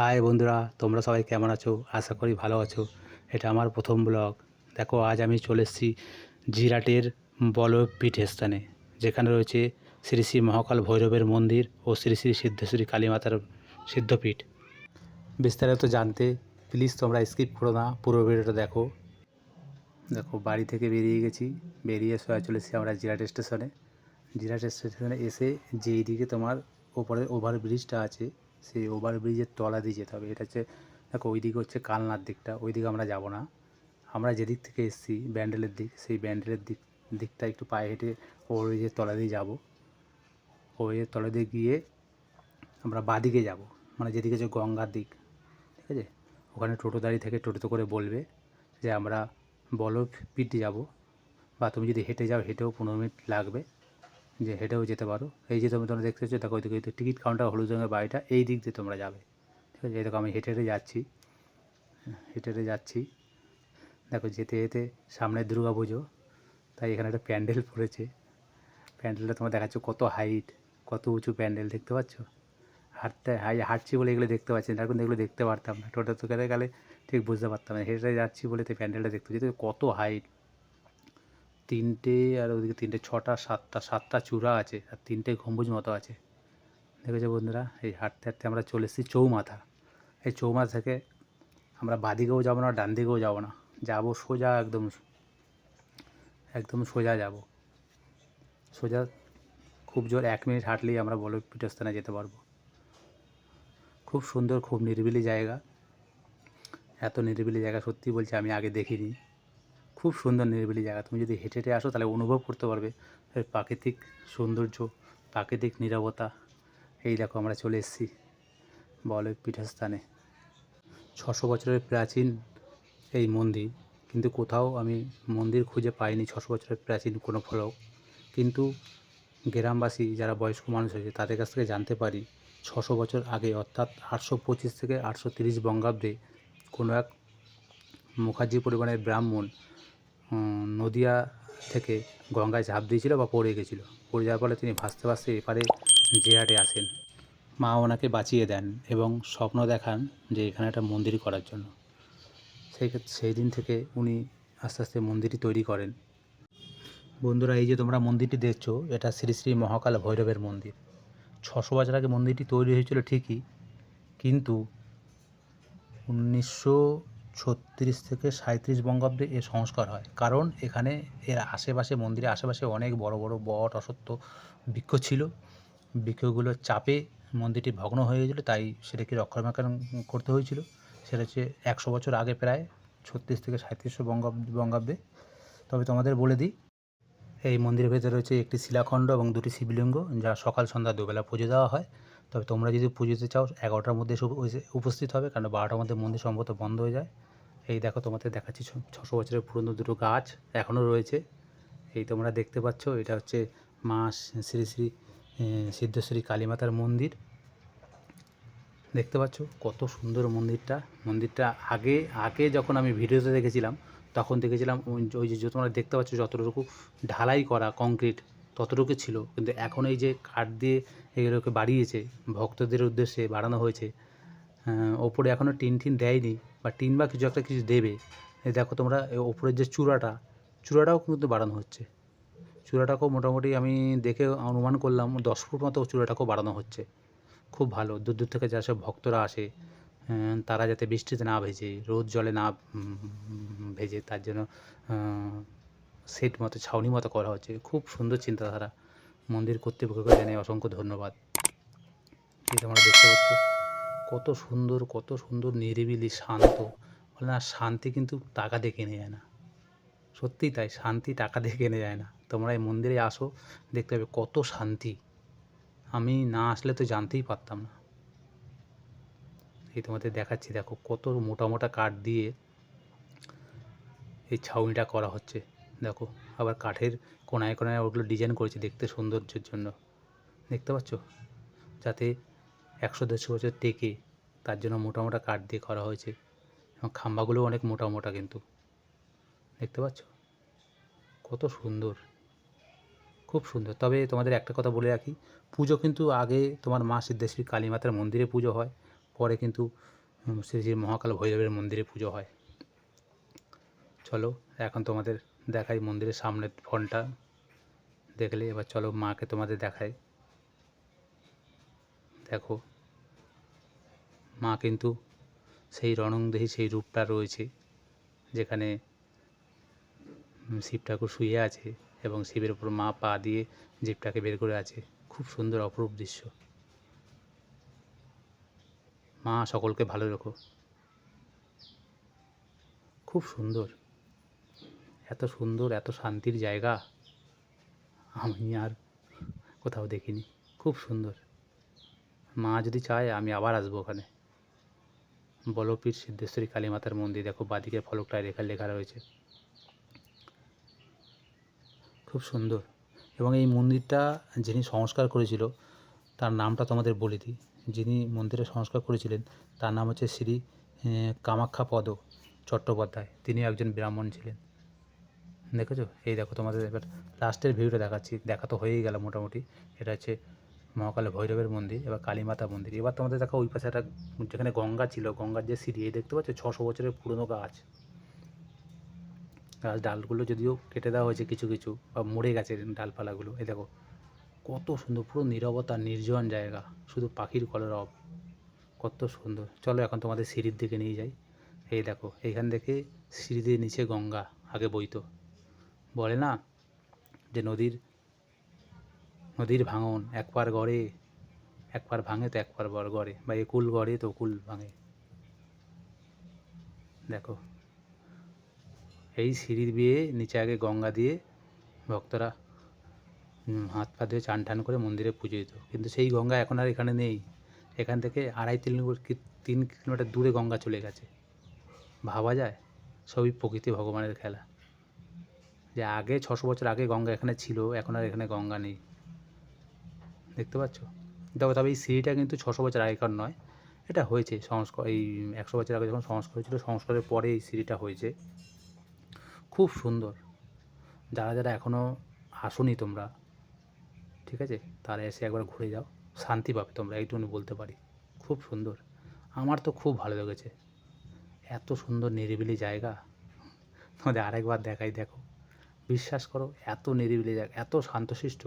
High বন্ধুরা, তোমরা সবাই কেমন আছো? আশা করি ভালো আছো। এটা আমার প্রথম ব্লগ। দেখো, আজ আমি চলে এসেছি জিরাটের বলপীঠ স্থানে যেখানে রয়েছে শ্রী শ্রী মহাকাল ভৈরবের মন্দির ও শ্রী শ্রী সিদ্ধেশ্বরী কালীমাতার সিদ্ধপীঠ। বিস্তারিত জানতে প্লিজ তোমরা স্কিপ করো না, পুরো ভিডিওটা দেখো। দেখো, বাড়ি থেকে বেরিয়ে গেছি। বেরিয়ে সোয়া চলেছি আমরা জিরাট স্টেশনে। জিরাট স্টেশনে এসে যেই দিকে তোমার ওপরে ওভার ব্রিজটা আছে সেই ওভার ব্রিজের তলা দিয়ে যেতে হবে। এটা হচ্ছে, দেখো ওই দিকে হচ্ছে কালনার দিকটা ওই দিকে আমরা যাব না। আমরা যেদিক থেকে এসেছি, ব্যান্ডেলের দিক, সেই ব্যান্ডেলের দিক, দিকটা একটু পায়ে হেঁটে ওভার ব্রিজের তলা দিয়ে যাব। ওভারের তলা দিয়ে গিয়ে আমরা বাদিকে যাব মানে যেদিকে হচ্ছে গঙ্গার দিক, ঠিক আছে? ওখানে টোটো দাঁড়িয়ে থেকে টোটোতে করে বলবে যে আমরা বলো পিটি যাব, বা তুমি যদি হেঁটে যাও, হেঁটেও পনেরো মিনিট লাগবে। যে হেঁটেও যেতে পারো। এই যে তুমি তোমরা দেখতে পাচ্ছ, দেখো ওই টিকিট কাউন্টার হলুদ রঙের বাড়িটা, এই দিক দিয়ে তোমরা যাবে। ঠিক আছে? দেখো আমি হেঁটে হেঁটে যাচ্ছি। হেঁটে হেঁটে যাচ্ছি। দেখো যেতে যেতে সামনে দুর্গা পুজো, তাই এখানে একটা প্যান্ডেল পড়েছে। প্যান্ডেলটা তোমার দেখাচ্ছ কত হাইট, কত উঁচু প্যান্ডেল, দেখতে পাচ্ছ? হাঁটতে, হাই, হাঁটছি বলে এগুলো দেখতে পাচ্ছি না এখন এগুলো দেখতে পারতাম না। টোটো তো গেলে গেলে ঠিক বুঝতে পারতাম না। হেঁটে যাচ্ছি বলে তো প্যান্ডেলটা দেখতে পাচ্ছি। কত হাইট। তিনটে আর ওদিকে তিনটে, ছটা, সাতটা সাতটা চূড়া আছে আর তিনটে গম্বুজ মতো আছে। দেখেছ বন্ধুরা? এই হাঁটতে হাঁটতে আমরা চলে এসেছি চৌমাথা। এই চৌমাথা থেকে আমরা বাদিকেও যাব না ডান দিকেও যাব না। যাব সোজা একদম একদম সোজা যাব। সোজা খুব জোর এক মিনিট হাঁটলেই আমরা বল পীঠস্থানে যেতে পারব। খুব সুন্দর, খুব নিরিবিলি জায়গা। এত নিরিবিলি জায়গা সত্যি বলছি আমি আগে দেখিনি। খুব সুন্দর নিরিবিলি জায়গা। তুমি যদি হেঁটে হেঁটে আসো, তাহলে অনুভব করতে পারবে। প্রাকৃতিক সৌন্দর্য, প্রাকৃতিক নিরবতা। এই দেখো, আমরা চলে এসেছি বলে পীঠস্থানে। ছশো বছরের প্রাচীন এই মন্দির, কিন্তু কোথাও আমি মন্দির খুঁজে পাইনি ছশো বছরের প্রাচীন কোনো ফলক। কিন্তু গ্রামবাসী, যারা বয়স্ক মানুষ হয়েছে তাদের কাছ থেকে জানতে পারি, ছশো বছর আগে, অর্থাৎ আটশো পঁচিশ থেকে আটশো তিরিশ বঙ্গাব্দে, কোনো এক মুখার্জি পরিবারের ব্রাহ্মণ নদিয়া থেকে গঙ্গায় ঝাঁপ দিয়েছিল বা পড়ে গেছিল। পড়ে যাওয়ার ফলে তিনি ভাসতে ভাসতে এপারে জেহাটে আসেন, মা ওনাকে বাঁচিয়ে দেন এবং স্বপ্ন দেখান যে এখানে একটা মন্দির করার জন্য। সেই সেই দিন থেকে উনি আস্তে আস্তে মন্দিরটি তৈরি করেন। বন্ধুরা, এই যে তোমরা মন্দিরটি দেখছ, এটা শ্রী শ্রী মহাকাল ভৈরবের মন্দির। ছশো বছর আগে মন্দিরটি তৈরি হয়েছিল ঠিকই, কিন্তু উনিশশো ছত্রিশ থেকে সাঁত্রিশ বঙ্গাব্দে এর সংস্কার হয়। কারণ এখানে এর আশেপাশে, মন্দিরের আশেপাশে অনেক বড় বড়, বট, অসত্য বৃক্ষ ছিল। বৃক্ষগুলোর চাপে মন্দিরটি ভগ্ন হয়ে গেছিল তাই সেটাকে রক্ষণাবেক্ষণ করতে হয়েছিল। সেটা হচ্ছে একশো বছর আগে প্রায়, ছত্রিশ থেকে সাঁত্রিশশো বঙ্গাব্দ বঙ্গাব্দে। তবে তোমাদের বলে দিই, এই মন্দিরের ভেতরে রয়েছে একটি শিলাখণ্ড এবং দুটি শিবলিঙ্গ, যা সকাল সন্ধ্যা দুবেলা পুজো দেওয়া হয়। তবে তোমরা যদি পুজোতে চাও, এগারোটার মধ্যে এসে উপস্থিত হবে কারণ বারোটার মধ্যে মন্দির সম্ভবত বন্ধ হয়ে যায়। এই দেখো, তোমাদের দেখাচ্ছি ছশো বছরের পুরনো দুটো গাছ এখনও রয়েছে। এই তোমরা দেখতে পাচ্ছ, এটা হচ্ছে মা শ্রী শ্রী সিদ্ধেশ্বরী কালীমাতার মন্দির। দেখতে পাচ্ছ, কত সুন্দর মন্দিরটা। মন্দিরটা আগে আগে যখন আমি ভিডিওতে দেখেছিলাম, তখন দেখেছিলাম ওই যে তোমরা দেখতে পাচ্ছ যতটুকু ঢালাই করা কংক্রিট ততটুকু ছিল। কিন্তু এখন এই যে কাঠ দিয়ে এগুলোকে বাড়িয়েছে, ভক্তদের উদ্দেশ্যে বাড়ানো হয়েছে ওপরে এখনও টিন টিন দেয়নি বা টিন বা কিছু একটা কিছু দেবে। দেখো তোমরা ওপরের যে চূড়াটা, চূড়াটাও কিন্তু বাড়ানো হচ্ছে। চূড়াটাকেও মোটামুটি আমি দেখে অনুমান করলাম, দশ ফুট মতো চূড়াটাকেও বাড়ানো হচ্ছে। খুব ভালো, দূর দূর থেকে যেসব ভক্তরা আসে তারা যাতে বৃষ্টিতে না ভেজে, রোদ জলে না ভেজে, তার জন্য সেট মতো, ছাউনি মতো করা হচ্ছে। খুব সুন্দর চিন্তাধারা। মন্দির কর্তৃপক্ষকে জানাই অসংখ্য ধন্যবাদ। এই তোমরা দেখতে পাচ্ছ, কত সুন্দর কত সুন্দর নিরিবিলি, শান্ত। বলে না, শান্তি কিন্তু টাকা দিয়ে কেনে যায় না। সত্যিই তাই, শান্তি টাকা দিয়ে কেনে যায় না। তোমরা এই মন্দিরে আসো, দেখতে পাবে কত শান্তি। আমি না আসলে তো জানতেই পারতাম না। এই তোমাদের দেখাচ্ছি, দেখো কত মোটা মোটা কাঠ দিয়ে এই ছাউনিটা করা হচ্ছে। দেখো, আবার কাঠের কোনায় কোনায় ওগুলো ডিজাইন করেছে দেখতে সৌন্দর্যের জন্য। দেখতে পাচ্ছ? যাতে একশো দেড়শো বছর টেকে, তার জন্য মোটা মোটা কাঠ দিয়ে করা হয়েছে। এবং খাম্বাগুলো অনেক মোটা মোটা কিন্তু। দেখতে পাচ্ছ? কত সুন্দর। খুব সুন্দর। তবে তোমাদের একটা কথা বলে রাখি, পুজো কিন্তু আগে তোমার মা সিদ্ধেশ্বরী কালী মাতার মন্দিরে পুজো হয়, পরে কিন্তু শ্রী শ্রী মহাকাল ভৈরবের মন্দিরে পুজো হয়। চলো, এখন তোমাদের দেখাই মন্দিরের সামনের ফোনটা দেখলে এবার চলো মাকে তোমাদের দেখাই। দেখো, মা কিন্তু সেই রণংদেহী সেই রূপটা রয়েছে, যেখানে শিব ঠাকুর শুয়ে আছে এবং শিবের উপর মা পা দিয়ে জীবটাকে বের করে আছে। খুব সুন্দর অপরূপ দৃশ্য। মা সকলকে ভালো রেখো। খুব সুন্দর। এত সুন্দর এত শান্তির জায়গা? আমি আর কোথাও দেখিনি। খুব সুন্দর। মা যদি চায় আমি আবার আসব ওখানে। বলপীঠ সিদ্ধেশ্বরী কালী মাতার মন্দির দেখো বাদিকের ফলকটায় লেখা লেখা রয়েছে। খুব সুন্দর। এবং এই মন্দিরটা যিনি সংস্কার করেছিল তার নামটা তোমাদের বলে দিই। যিনি মন্দিরে সংস্কার করেছিলেন তার নাম হচ্ছে শ্রী আহ, কামাখ্যা পদ চট্টোপাধ্যায়। তিনি একজন ব্রাহ্মণ ছিলেন। দেখেছ? এই দেখো তোমাদের এবার লাস্টের ভিউটা দেখাচ্ছি। দেখা তো হয়েই গেল মোটামুটি। এটা হচ্ছে মহাকাল ভৈরবের মন্দির, এবার কালীমাতা মন্দির। এবার তোমাদের দেখো ওই পাশে একটা যেখানে গঙ্গা ছিল, গঙ্গার যে সিঁড়ি, এই দেখতে পাচ্ছ? ছশো বছরের পুরনো গাছ। গাছ ডালগুলো যদিও কেটে দেওয়া হয়েছে কিছু কিছু, বা মরে গেছে ডালপালাগুলো। এই দেখো, কত সুন্দর, পুরো নীরবতা, নির্জন জায়গা। শুধু পাখির কলরব। কত সুন্দর। চলো এখন তোমাদের সিঁড়ির দিকে নিয়ে যাই। এই দেখো, এইখান থেকে সিঁড়ি দিয়ে নিচে গঙ্গা, আগে বইতো বলে না যে নদীর নদীর ভাঙন একবার গড়ে, একবার ভাঙে তো একবার বর গড়ে, বা একুল গড়ে তো কুল ভাঙে। দেখো, এই সিঁড়ি দিয়ে নিচে আগে গঙ্গা দিয়ে ভক্তরা হাত পা ধুয়ে চান টান করে মন্দিরে পুজো দিত। কিন্তু সেই গঙ্গা এখন আর এখানে নেই। এখান থেকে আড়াই তিন তিন কিলোমিটার দূরে গঙ্গা চলে গেছে। ভাবা যায়? সবই প্রকৃতি ভগবানের খেলা। যে আগে ছশো বছর আগে গঙ্গা এখানে ছিল, এখন আর এখানে গঙ্গা নেই। দেখতে পাচ্ছ? দেখো, তবে এই সিঁড়িটা কিন্তু ছশো বছর আগেকার নয়। এটা হয়েছে সংস্কার এই একশো বছর আগে যখন সংস্কার হয়েছিল, সংস্কারের পরে এই সিঁড়িটা হয়েছে। খুব সুন্দর। যারা যারা এখনও আসোনি তোমরা, ঠিক আছে? তারা এসে একবার ঘুরে যাও। শান্তি পাবে তোমরা এইটুকুনি বলতে পারি। খুব সুন্দর। আমার তো খুব ভালো লেগেছে। এত সুন্দর নিরিবিলি জায়গা। তোমাদের আরেকবার দেখাই, দেখো। বিশ্বাস করো, এত নিরিবিলি জায়গা, এত শান্তশিষ্ট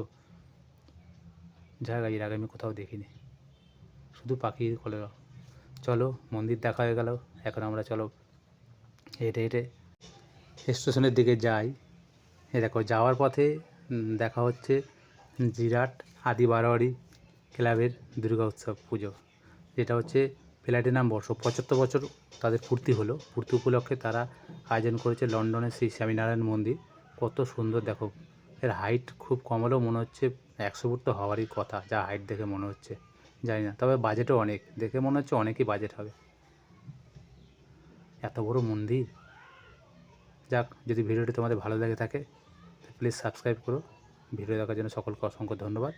জায়গা এর আগে আমি কোথাও দেখিনি। শুধু পাখির কলেরা চলো, মন্দির দেখা হয়ে গেল। এখন আমরা চলো হেঁটে হেঁটে স্টেশনের দিকে যাই। এ দেখো, যাওয়ার পথে দেখা হচ্ছে জিরাট আদি বারোয়ারি ক্লাবের দুর্গা উৎসব পুজো। যেটা হচ্ছে প্ল্যাটিনাম বর্ষ। পঁচাত্তর বছর তাদের পূর্তি হলো। পূর্তি উপলক্ষে তারা আয়োজন করেছে লন্ডনের শ্রী স্বামীনারায়ণ মন্দির। কত সুন্দর, দেখো। এর হাইট খুব কম হলেও মনে হচ্ছে একশো ফুট তো হওয়ারই কথা, যা হাইট দেখে মনে হচ্ছে। জানি না, তবে বাজেটও অনেক, দেখে মনে হচ্ছে অনেকই বাজেট হবে। এত বড় মন্দির? যাক, যদি ভিডিওটি তোমাদের ভালো লেগে থাকে প্লিজ সাবস্ক্রাইব করো। ভিডিও দেখার জন্য সকলকে অসংখ্য ধন্যবাদ।